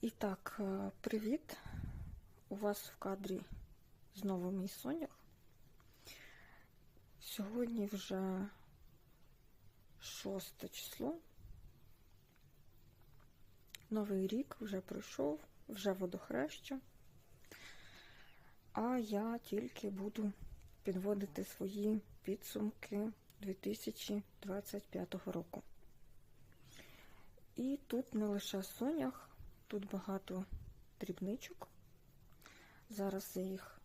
І так, е, привіт! У вас в кадрі знову мій сонях. Сьогодні вже шосте число. Новий рік вже пройшов, вже водохреща. А я тільки буду підводити свої підсумки 2025 року. І тут не лише сонях, тут багато дрібничок. Зараз я їх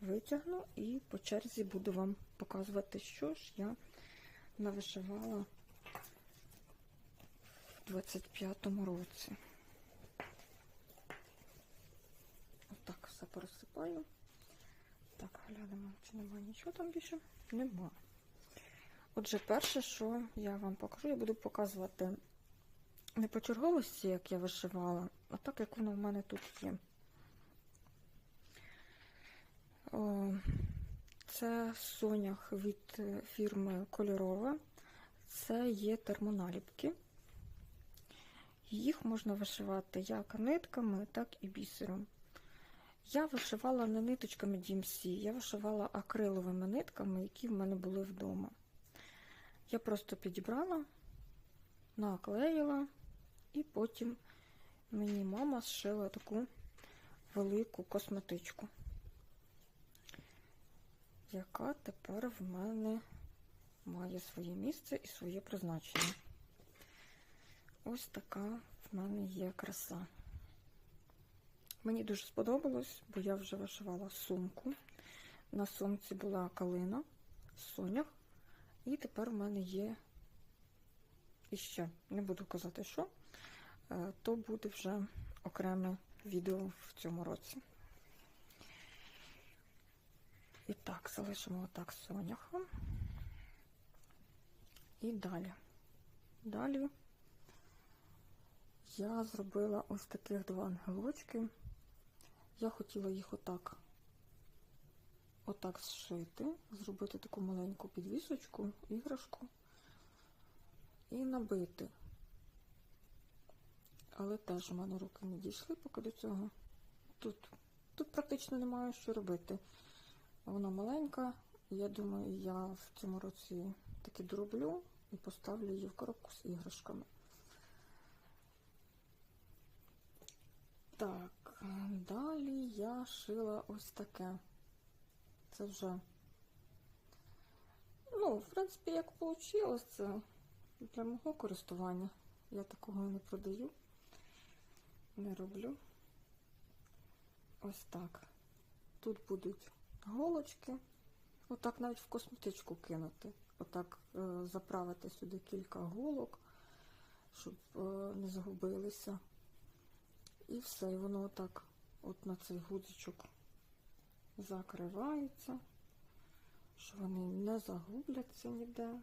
витягну і по черзі буду вам показувати, що ж я навишивала в 25-му році. Отак все порозсипаю. Так, глянемо, чи немає нічого там більше? Нема. Отже, перше, що я вам покажу, я буду показувати не по черговості, як я вишивала, а так, як воно в мене тут є. О, це сонях від фірми Кольорова. Це є термоналіпки. Їх можна вишивати як нитками, так і бісером. Я вишивала не ниточками DMC, я вишивала акриловими нитками, які в мене були вдома. Я просто підібрала, наклеїла, і потім мені мама зшила таку велику косметичку, яка тепер в мене має своє місце і своє призначення. Ось така в мене є краса. Мені дуже сподобалось, бо я вже вишивала сумку. На сумці була калина, сонях, і тепер в мене є іще, не буду казати, що, то буде вже окреме відео в цьому році. І так, залишимо отак соняхом. І далі. Далі я зробила ось таких два ангелочки. Я хотіла їх отак отак зшити, зробити таку маленьку підвісочку, іграшку і набити. Але теж у мене руки не дійшли поки до цього. Тут тут практично немає що робити. Вона маленька, я думаю, я в цьому році таки дороблю і поставлю її в коробку з іграшками. Так, далі я шила ось таке. Це вже, ну, в принципі, як вийшло, це для мого користування. Я такого не продаю, не роблю. Ось так. Тут будуть голочки. Отак навіть в косметичку кинути. Отак е, заправити сюди кілька голок, щоб е, не загубилися. І все, і воно отак от на цей гудзичок закривається, що вони не загубляться ніде.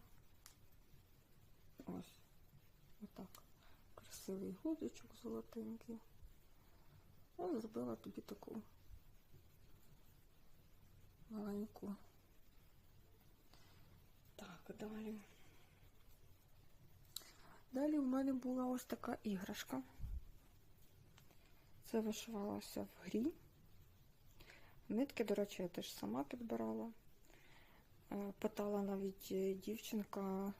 Ось, отак. Красивий гудзичок золотенький. Я зробила тобі таку маленьку. Так, далі. Далі в мене була ось така іграшка. Це вишивалося в грі. Нитки, до речі, я теж сама підбирала. Е, питала навіть дівчинка,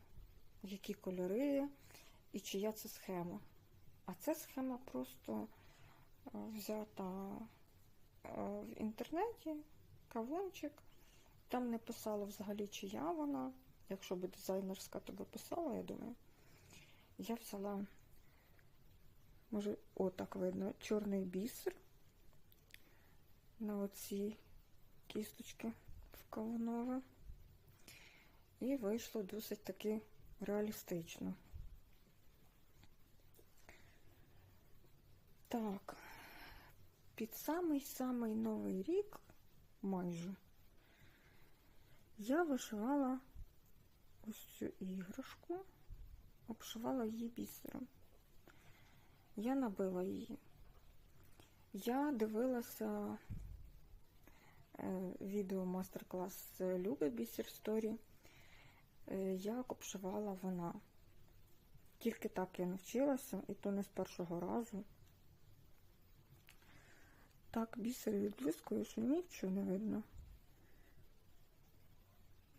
які кольори і чия це схема. А ця схема просто е, взята е, в інтернеті, кавунчик. Там не писала взагалі, чия вона. Якщо би дизайнерська, то би писала, я думаю. Я взяла, може, отак видно, чорний бісер на оці кісточки в кавунове. І вийшло досить таки реалістично. Так, під самий-самий новий рік майже я вишивала ось цю іграшку, обшивала її бісером. Я набила її. Я дивилася е, відео мастер-клас Люби Бісер Сторі, як обшивала вона. Тільки так я навчилася, і то не з першого разу. так бісер відблискує, що нічого не видно.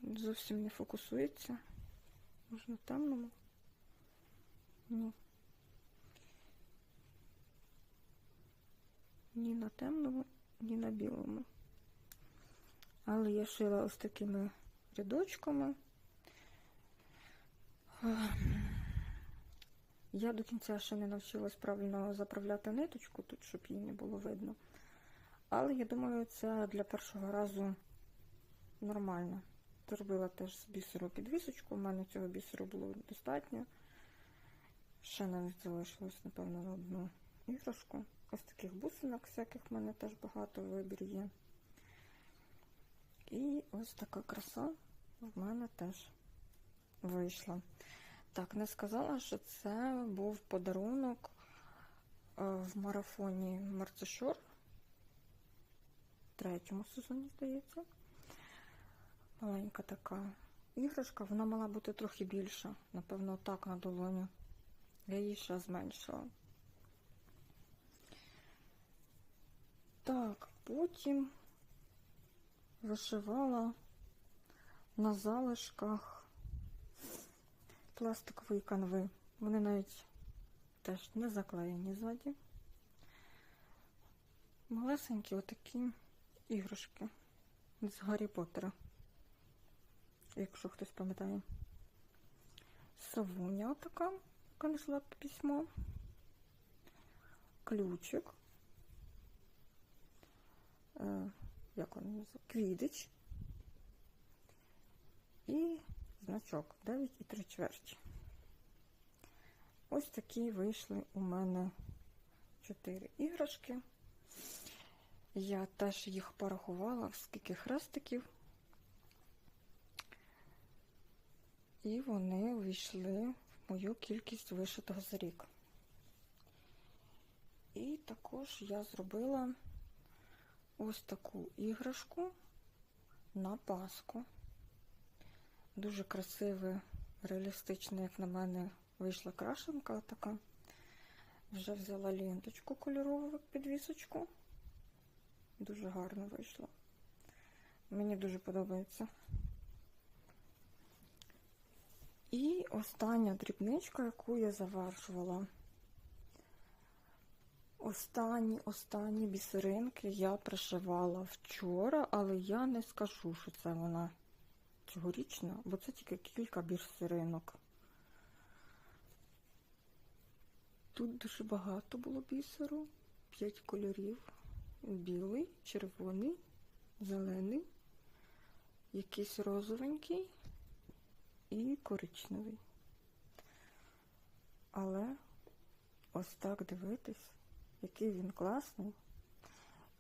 Зовсім не фокусується. Можна темному. Ні. Ні на темному, ні на білому. Але я шила ось такими рядочками. Я до кінця ще не навчилась правильно заправляти ниточку тут, щоб її не було видно. Але я думаю, це для першого разу нормально. Зробила теж з бісеру підвісочку, у мене цього бісеру було достатньо. Ще навіть залишилось, напевно, на одну іграшку. Ось таких бусинок всяких в мене теж багато вибір є. І ось така краса в мене теж вийшла. Так, не сказала, що це був подарунок е, в марафоні Марцешор. Третьому сезоні, здається. Маленька така іграшка, вона мала бути трохи більша, напевно, так на долоню. Я її ще зменшила. Так, потім вишивала на залишках пластикової канви. Вони навіть теж не заклеєні ззаді. Малесенькі отакі іграшки з Гаррі Поттера, якщо хтось пам'ятає. Савуня отака, яка несла письмо. Ключик. Е, як він називається? Квідич. І значок 9 і 3 чверті. Ось такі вийшли у мене 4 іграшки. Я теж їх порахувала, скільки хрестиків. І вони увійшли в мою кількість вишитого за рік. І також я зробила ось таку іграшку на Пасху. Дуже красиве, реалістичне, як на мене, вийшла крашенка така. Вже взяла ленточку кольорову підвісочку. Дуже гарно вийшло. Мені дуже подобається. І остання дрібничка, яку я завершувала. Останні останні бісеринки я пришивала вчора, але я не скажу, що це вона цьогорічна, бо це тільки кілька бісеринок. Тут дуже багато було бісеру, п'ять кольорів. Білий, червоний, зелений, якийсь розовенький і коричневий. Але ось так дивитись, який він класний.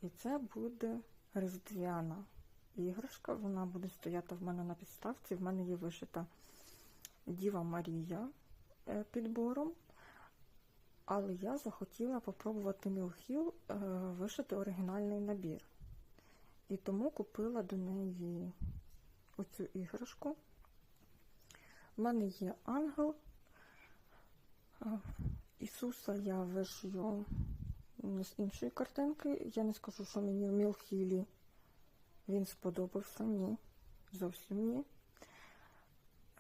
І це буде різдвяна іграшка. Вона буде стояти в мене на підставці. В мене є вишита Діва Марія е, підбором. Але я захотіла попробувати Мілхіл е, вишити оригінальний набір. І тому купила до неї оцю іграшку. У мене є ангел. Е, Ісуса я вишию з іншої картинки. Я не скажу, що мені в Мілхілі він сподобався, ні. Зовсім ні.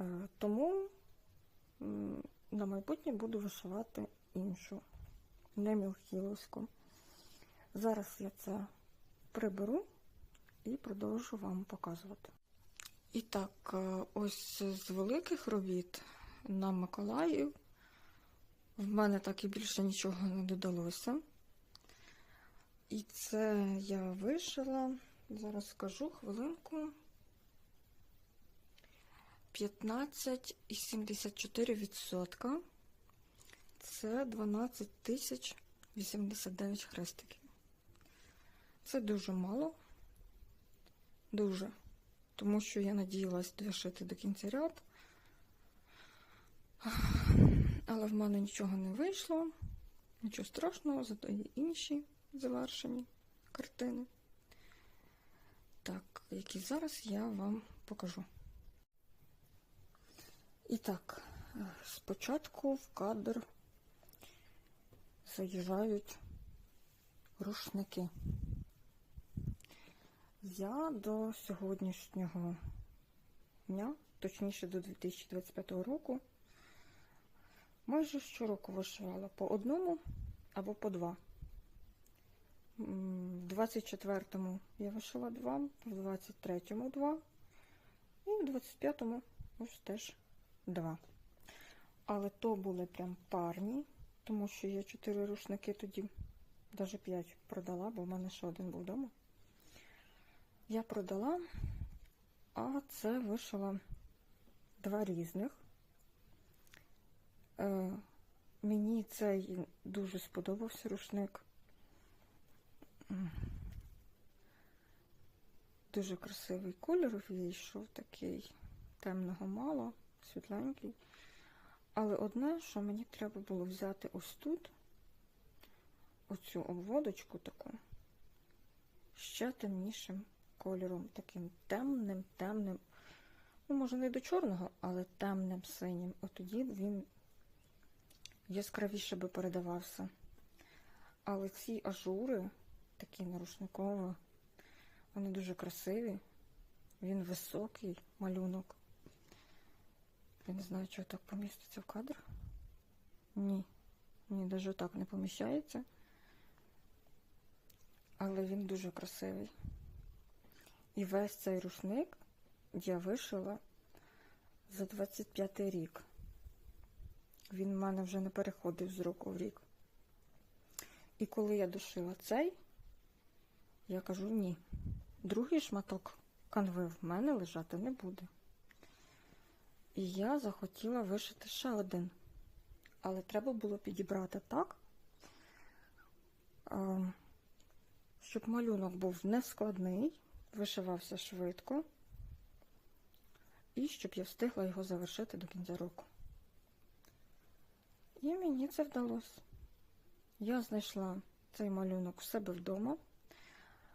Е, тому на майбутнє буду вишивати іншу, не мілхіловську. Зараз я це приберу і продовжу вам показувати. І так, е, ось з великих робіт на Миколаїв в мене так і більше нічого не додалося. І це я вишила, зараз скажу хвилинку. 15,74%. Це 12 тисяч 89 хрестиків. Це дуже мало. Дуже. Тому що я надіялась дошити до кінця ряд. Але в мене нічого не вийшло. Нічого страшного, зато є інші завершені картини. Так, які зараз я вам покажу. І так, спочатку в кадр заїжджають рушники. я до сьогоднішнього дня, точніше до 2025 року, майже щороку вишивала по одному або по два. В 24-му я вишила два, в 23-му два, і в 25-му ось теж два. Але то були прям парні, тому що я чотири рушники тоді, навіть п'ять продала, бо в мене ще один був вдома. Я продала, а це вишила два різних. Е, мені цей дуже сподобався рушник. Дуже красивий кольор вийшов, такий темного мало, світленький. Але одне, що мені треба було взяти ось тут, оцю обводочку таку, ще темнішим кольором, таким темним, темним, ну, може, не до чорного, але темним синім. От тоді він яскравіше би передавався. Але ці ажури, такі нарушникові, вони дуже красиві. Він високий малюнок. Я не знаю, чого так поміститься в кадр. Ні, ні, навіть так не поміщається. Але він дуже красивий. І весь цей рушник я вишила за 25 рік. Він в мене вже не переходив з року в рік. І коли я дошила цей, я кажу ні. Другий шматок канви в мене лежати не буде. І я захотіла вишити ще один. Але треба було підібрати так, щоб малюнок був не складний, вишивався швидко, і щоб я встигла його завершити до кінця року. І мені це вдалося. Я знайшла цей малюнок в себе вдома.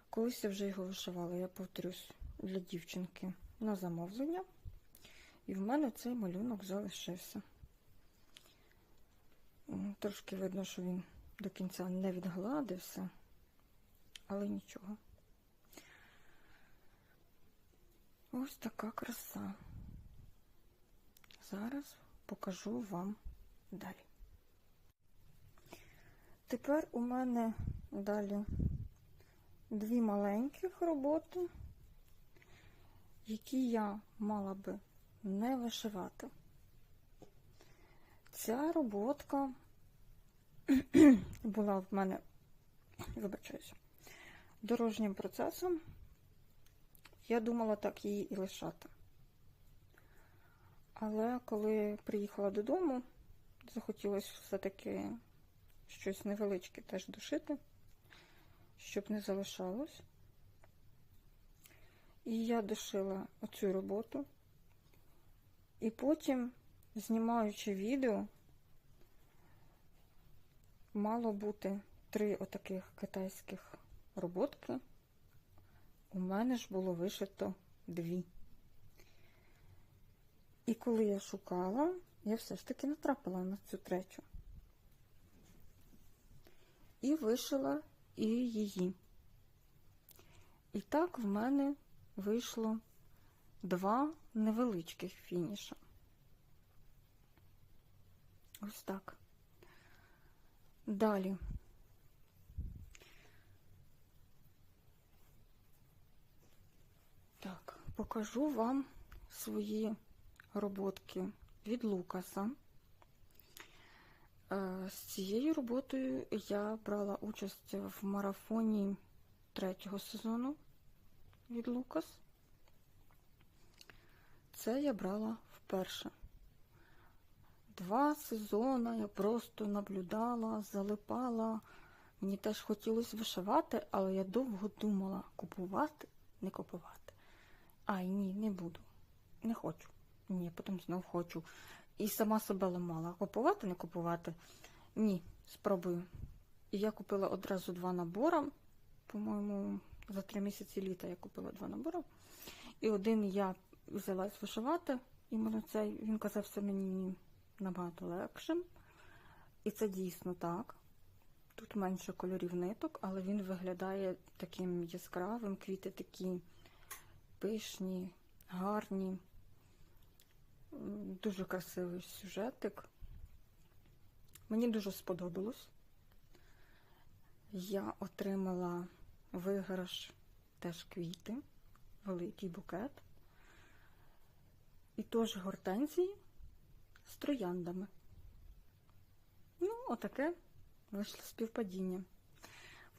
Колись я вже його вишивала, я повторюсь, для дівчинки на замовлення. І в мене цей малюнок залишився. Трошки видно, що він до кінця не відгладився, але нічого. Ось така краса. Зараз покажу вам далі. Тепер у мене далі дві маленьких роботи, які я мала би не вишивати. Ця роботка була в мене, вибачаюся, дорожнім процесом. Я думала так її і лишати. Але коли приїхала додому, захотілося все-таки щось невеличке теж дошити, щоб не залишалось. І я дошила оцю роботу. І потім, знімаючи відео, мало бути три отаких китайських роботки. У мене ж було вишито дві. І коли я шукала, я все ж таки натрапила на цю третю. І вишила і її. І так в мене вийшло два невеличких фініша. Ось так. Далі. Так, покажу вам свої роботки від Лукаса. З цією роботою я брала участь в марафоні третього сезону від Лукас. Це я брала вперше. Два сезони я просто наблюдала, залипала. Мені теж хотілося вишивати, але я довго думала, купувати, не купувати. Ай, ні, не буду. Не хочу. Ні, потім знов хочу. І сама себе ламала. Купувати, не купувати? Ні, спробую. І я купила одразу два набори. По-моєму, за три місяці літа я купила два набори. І один я взялась вишивати, іменно цей він казався мені набагато легшим. І це дійсно так. Тут менше кольорів ниток, але він виглядає таким яскравим. Квіти такі пишні, гарні. Дуже красивий сюжетик. Мені дуже сподобалось. Я отримала виграш теж квіти, великий букет. І теж гортензії з трояндами. Ну, отаке вийшло співпадіння.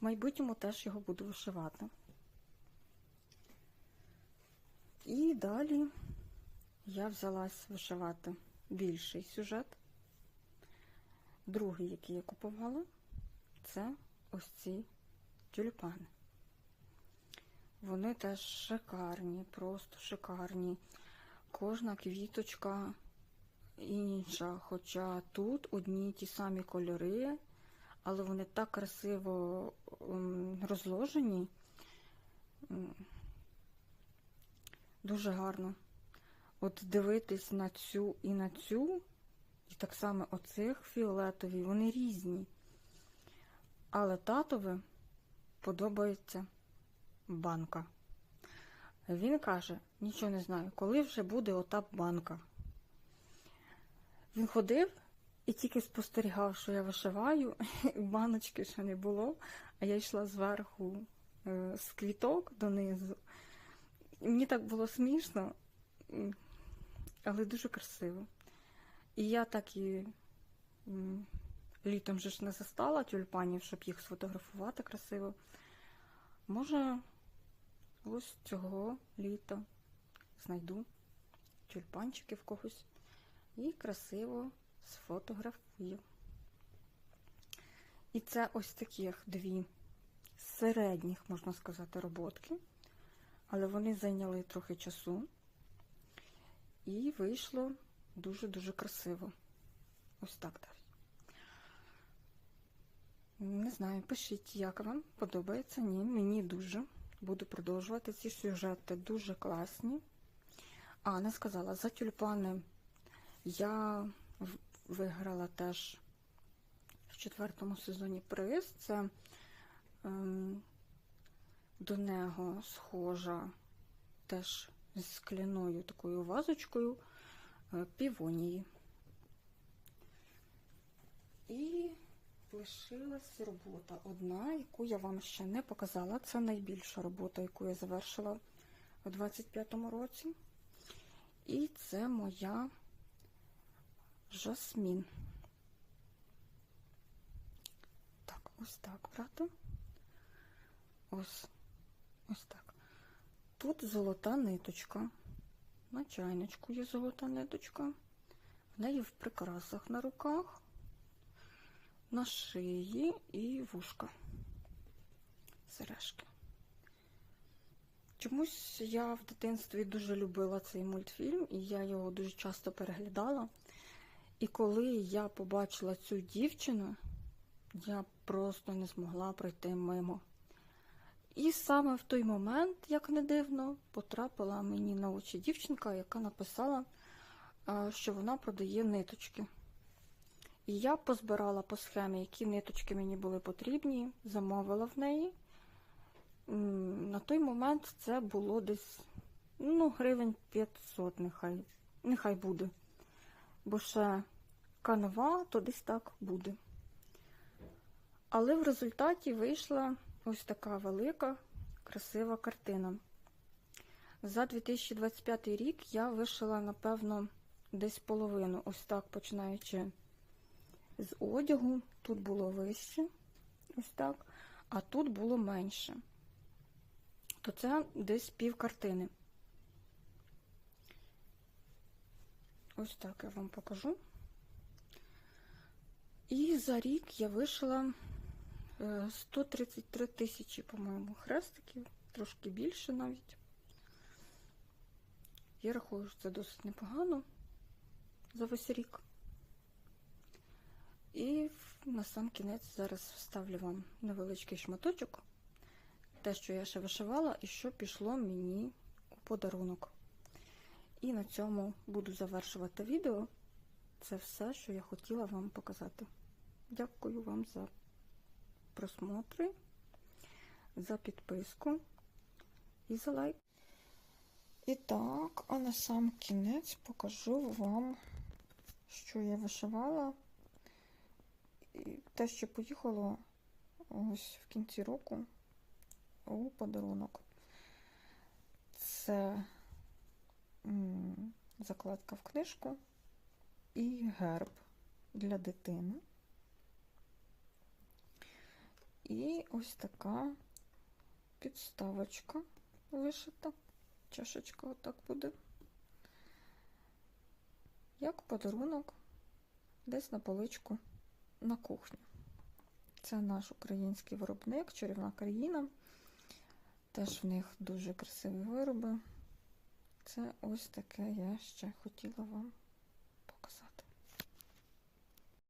В майбутньому теж його буду вишивати. І далі я взялась вишивати більший сюжет. Другий, який я купувала, це ось ці тюльпани. Вони теж шикарні, просто шикарні. Кожна квіточка інша, хоча тут одні ті самі кольори, але вони так красиво розложені. Дуже гарно. От дивитись на цю і на цю, і так само оцих фіолетові, вони різні. Але татові подобається банка. Він каже, нічого не знаю, коли вже буде ота банка. Він ходив і тільки спостерігав, що я вишиваю, баночки ще не було, а я йшла зверху е, з квіток донизу. І мені так було смішно, але дуже красиво. І я так і літом же ж не застала тюльпанів, щоб їх сфотографувати красиво. Може, ось цього літа знайду тюльпанчики в когось і красиво сфотографую. І це ось таких дві середніх, можна сказати, роботки, але вони зайняли трохи часу. І вийшло дуже-дуже красиво. Ось так навіть. Не знаю, пишіть, як вам подобається. Ні, мені дуже. Буду продовжувати ці сюжети дуже класні. А, не сказала, за тюльпани я виграла теж в четвертому сезоні приз. Це ем, до нього схожа теж з скляною такою вазочкою е, півонії. І лишилась робота одна, яку я вам ще не показала. Це найбільша робота, яку я завершила у 25-му році. І це моя жасмін. Так, ось так брати. Ось, ось так. Тут золота ниточка. На чайничку є золота ниточка. В неї в прикрасах на руках, на шиї і вушка. Сережки. Чомусь я в дитинстві дуже любила цей мультфільм, і я його дуже часто переглядала. І коли я побачила цю дівчину, я просто не змогла пройти мимо. І саме в той момент, як не дивно, потрапила мені на очі дівчинка, яка написала, що вона продає ниточки. І я позбирала по схемі, які ниточки мені були потрібні, замовила в неї. На той момент це було десь ну, гривень 500, нехай, нехай буде. Бо ще канва, то десь так буде. Але в результаті вийшла ось така велика, красива картина. За 2025 рік я вишила, напевно, десь половину, ось так починаючи з одягу. Тут було вище, ось так, а тут було менше. То це десь пів картини. Ось так я вам покажу. І за рік я вишила 133 тисячі, по-моєму, хрестиків, трошки більше навіть. Я рахую, що це досить непогано за весь рік. І на сам кінець зараз вставлю вам невеличкий шматочок, те, що я ще вишивала, і що пішло мені у подарунок. І на цьому буду завершувати відео. Це все, що я хотіла вам показати. Дякую вам за просмотри, за підписку і за лайк. І так, а на сам кінець покажу вам, що я вишивала. І те, що поїхало ось в кінці року у подарунок. Це закладка в книжку і герб для дитини. І ось така підставочка вишита. Чашечка отак буде. Як подарунок десь на поличку на кухні. Це наш український виробник, чарівна країна. Теж в них дуже красиві вироби. Це ось таке я ще хотіла вам